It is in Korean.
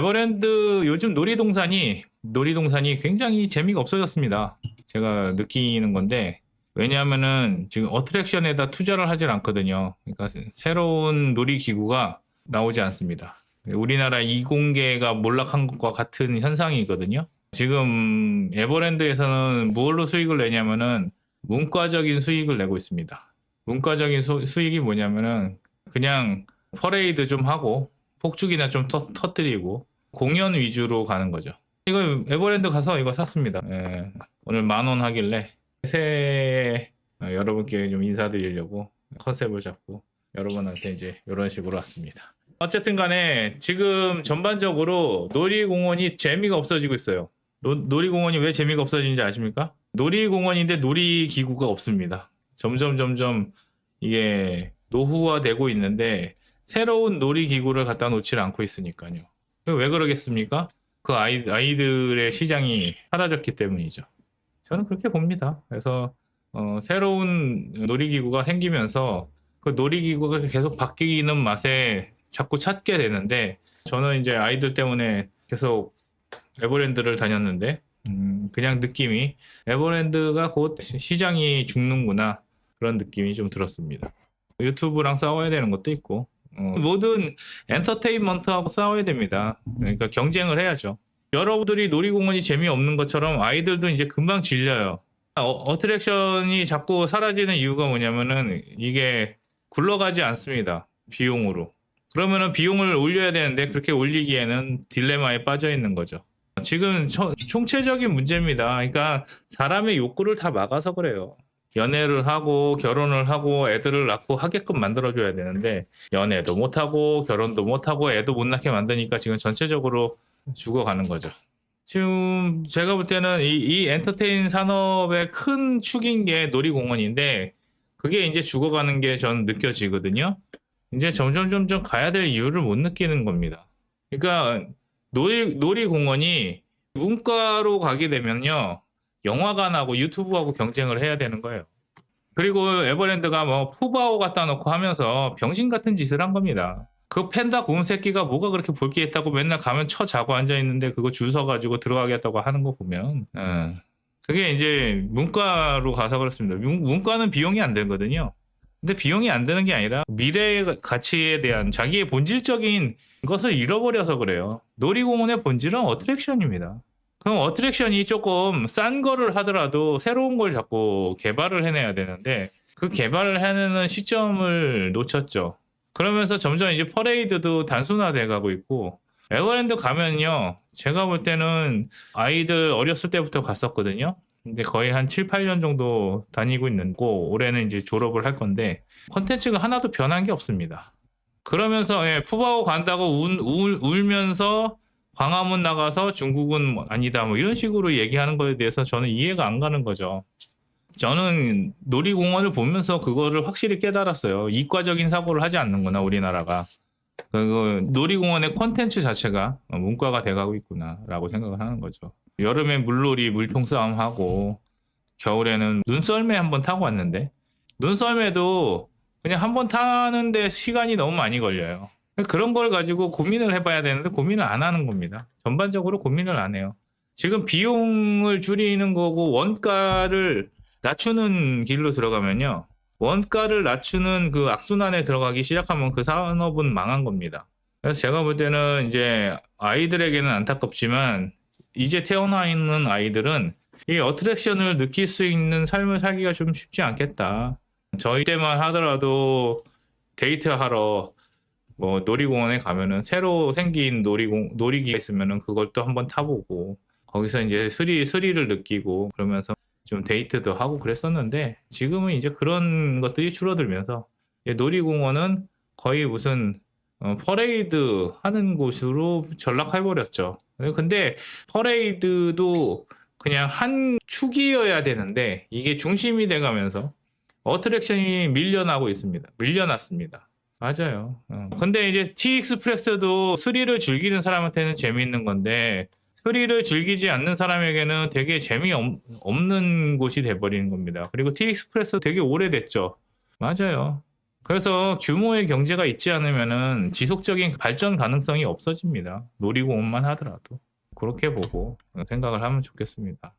에버랜드 요즘 놀이동산이 놀이동산이 굉장히 재미가 없어졌습니다. 제가 느끼는 건데 왜냐하면은 지금 어트랙션에다 투자를 하질 않거든요. 그러니까 새로운 놀이기구가 나오지 않습니다. 우리나라 이공계가 몰락한 것과 같은 현상이거든요. 지금 에버랜드에서는 뭘로 수익을 내냐면은 문과적인 수익을 내고 있습니다. 문과적인 수, 수익이 뭐냐면은 그냥 퍼레이드 좀 하고 폭죽이나 좀 터, 터뜨리고 공연 위주로 가는 거죠. 이거 에버랜드 가서 이거 샀습니다. 예, 오늘 만 원 하길래 새해 어, 여러분께 좀 인사드리려고 컨셉을 잡고 여러분한테 이제 이런 식으로 왔습니다. 어쨌든 간에 지금 전반적으로 놀이공원이 재미가 없어지고 있어요. 노, 놀이공원이 왜 재미가 없어지는지 아십니까? 놀이공원인데 놀이기구가 없습니다. 점점 점점 이게 노후화되고 있는데 새로운 놀이기구를 갖다 놓지 않고 있으니까요. 왜 그러겠습니까? 그 아이, 아이들의 시장이 사라졌기 때문이죠. 저는 그렇게 봅니다. 그래서 어, 새로운 놀이기구가 생기면서 그 놀이기구가 계속 바뀌는 맛에 자꾸 찾게 되는데 저는 이제 아이들 때문에 계속 에버랜드를 다녔는데 음, 그냥 느낌이 에버랜드가 곧 시- 시장이 죽는구나 그런 느낌이 좀 들었습니다. 유튜브랑 싸워야 되는 것도 있고 어, 모든 엔터테인먼트하고 싸워야 됩니다. 그러니까 경쟁을 해야죠. 여러분들이 놀이공원이 재미없는 것처럼 아이들도 이제 금방 질려요. 어, 트랙션이 자꾸 사라지는 이유가 뭐냐면은 이게 굴러가지 않습니다. 비용으로. 그러면은 비용을 올려야 되는데 그렇게 올리기에는 딜레마에 빠져 있는 거죠. 지금 총- 총체적인 문제입니다. 그러니까 사람의 욕구를 다 막아서 그래요. 연애를 하고 결혼을 하고 애들을 낳고 하게끔 만들어줘야 되는데 연애도 못하고 결혼도 못하고 애도 못 낳게 만드니까 지금 전체적으로 죽어가는 거죠. 지금 제가 볼 때는 이, 이 엔터테인 산업의 큰 축인 게 놀이공원인데 그게 이제 죽어가는 게 전 느껴지거든요. 이제 점점 점점 가야 될 이유를 못 느끼는 겁니다. 그러니까 놀이 놀이공원이 문과로 가게 되면요 영화관하고 유튜브하고 경쟁을 해야 되는 거예요. 그리고 에버랜드가 뭐 푸바오 갖다 놓고 하면서 병신 같은 짓을 한 겁니다. 그 팬다 고운 새끼가 뭐가 그렇게 볼게 있다고 맨날 가면 쳐 자고 앉아 있는데 그거 줄 서가지고 들어가겠다고 하는 거 보면, 예. 그게 이제 문과로 가서 그렇습니다. 문, 문과는 비용이 안 되거든요. 근데 비용이 안 드는 게 아니라 미래의 가치에 대한 자기의 본질적인 것을 잃어버려서 그래요. 놀이공원의 본질은 어트랙션입니다. 그럼 어트랙션이 조금 싼 거를 하더라도 새로운 걸 자꾸 개발을 해내야 되는데 그 개발을 해내는 시점을 놓쳤죠. 그러면서 점점 이제 퍼레이드도 단순화돼 가고 있고 에버랜드 가면요. 제가 볼 때는 아이들 어렸을 때부터 갔었거든요. 근데 거의 한 7, 8년 정도 다니고 있는 거 올해는 이제 졸업을 할 건데 컨텐츠가 하나도 변한 게 없습니다. 그러면서 예, 푸바오 간다고 울, 울, 울면서 광화문 나가서 중국은 뭐 아니다 뭐 이런 식으로 얘기하는 거에 대해서 저는 이해가 안 가는 거죠. 저는 놀이공원을 보면서 그거를 확실히 깨달았어요. 이과적인 사고를 하지 않는구나 우리나라가. 그 놀이공원의 콘텐츠 자체가 문과가 돼가고 있구나라고 생각을 하는 거죠. 여름에 물놀이 물총 싸움 하고 겨울에는 눈썰매 한번 타고 왔는데 눈썰매도 그냥 한번 타는데 시간이 너무 많이 걸려요. 그런 걸 가지고 고민을 해봐야 되는데 고민을 안 하는 겁니다. 전반적으로 고민을 안 해요. 지금 비용을 줄이는 거고 원가를 낮추는 길로 들어가면요. 원가를 낮추는 그 악순환에 들어가기 시작하면 그 산업은 망한 겁니다. 그래서 제가 볼 때는 이제 아이들에게는 안타깝지만 이제 태어나 있는 아이들은 이 어트랙션을 느낄 수 있는 삶을 살기가 좀 쉽지 않겠다. 저희 때만 하더라도 데이트하러 뭐 놀이공원에 가면은 새로 생긴 놀이공 놀이기가 있으면은 그걸 또 한번 타보고 거기서 이제 스리 스리를 느끼고 그러면서 좀 데이트도 하고 그랬었는데 지금은 이제 그런 것들이 줄어들면서 놀이공원은 거의 무슨 어, 퍼레이드 하는 곳으로 전락해 버렸죠. 근데 퍼레이드도 그냥 한 축이어야 되는데 이게 중심이 돼가면서 어트랙션이 밀려나고 있습니다. 밀려났습니다. 맞아요. 어. 근데 이제 TX프렉스도 스릴을 즐기는 사람한테는 재미있는 건데 스릴을 즐기지 않는 사람에게는 되게 재미없는 곳이 돼버리는 겁니다. 그리고 TX프렉스 되게 오래됐죠. 맞아요. 그래서 규모의 경제가 있지 않으면은 지속적인 발전 가능성이 없어집니다. 놀이공원만 하더라도 그렇게 보고 생각을 하면 좋겠습니다.